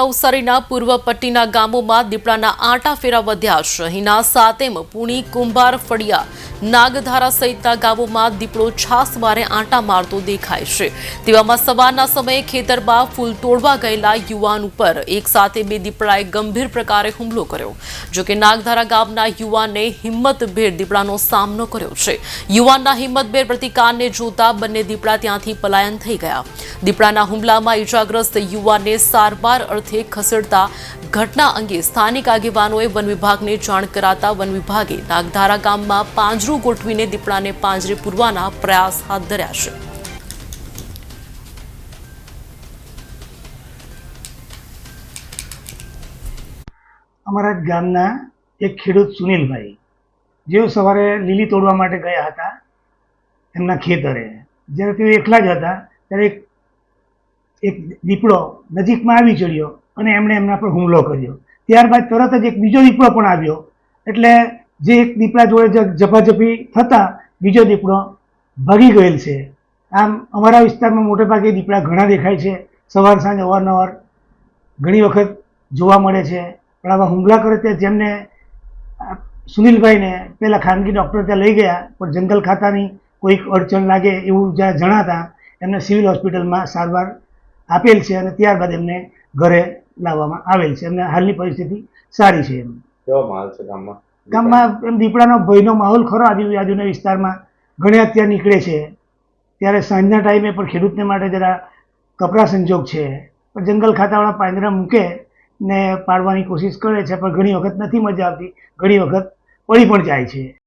નવસારીના પૂર્વ પટ્ટીના ગામોમાં દીપડાના આંટા ફેરા વધ્યા. છે અહીંના સાતેમ, પુણી, કુંભાર, ફળિયા, નાગધારા સહિતના ગામોમાં દીપડો છાસ મારે આંટા મારતો દેખાય છે. તેવામાં સવારના સમયે ખેતરમાં ફૂલ તોડવા ગયેલા યુવાન ઉપર એક સાથે બે દીપડાએ ગંભીર પ્રકારે હુમલો કર્યો. જોકે નાગધારા ગામના યુવાને હિંમતભેર દીપડાનો સામનો કર્યો છે. યુવાનના હિંમતભેર પ્રતિકારને જોતા બંને દીપડા ત્યાંથી પલાયન થઈ ગયા. દીપડાના હુમલામાં ઇજાગ્રસ્ત યુવાનને સારવાર અર્થે ખસેડતા ઘટના અંગે સ્થાનિક આગેવાનોએ વન વિભાગને જાણ કરાતા વન વિભાગે નાગધારા ગામમાં પાંજરું ગોઠવીને દીપડાને પાંજરે પૂરવાના પ્રયાસ હાથ ધર્યા છે. અમારા ગામના એક ખેડૂત સુનિલભાઈ, જેઓ સવારે લીલી તોડવા માટે ગયા હતા, એમના ખેતરે. જ્યારે તેઓ એકલા જ હતા, ત્યારે એક એક દીપડો નજીકમાં આવી ચડ્યો અને એમણે એમના પર હુમલો કર્યો. ત્યારબાદ તરત જ એક બીજો દીપડો પણ આવ્યો. એટલે જે એક દીપડા જોડે ઝપાઝપી થતાં બીજો દીપડો ભાગી ગયેલ છે. આમ અમારા વિસ્તારમાં મોટે ભાગે દીપડા ઘણા દેખાય છે. સવાર સાંજ અવારનવાર ઘણી વખત જોવા મળે છે. પણ આવા હુમલા કરે તે જેમને સુનિલભાઈને પહેલાં ખાનગી ડૉક્ટર ત્યાં લઈ ગયા, પણ જંગલ ખાતાની કોઈક અડચણ લાગે એવું જ્યાં જણાતા એમને સિવિલ હોસ્પિટલમાં સારવાર આપેલ છે અને ત્યારબાદ એમને ઘરે લાવવામાં આવેલ છે. એમને હાલની પરિસ્થિતિ સારી છે એમ. કેવો માહોલ છે ગામમાં? ગામમાં એમ દીપડાનો ભયનો માહોલ ખરો. આજુબાજુના વિસ્તારમાં ઘણે અત્યારે નીકળે છે. ત્યારે સાંજના ટાઈમે પણ ખેડૂતને માટે જરા કપરા સંજોગ છે. પણ જંગલ ખાતાવાળા પાંજરા મૂકે ને પાડવાની કોશિશ કરે છે પણ ઘણી વખત નથી મજા આવતી. ઘણી વખત પડી પણ જાય છે.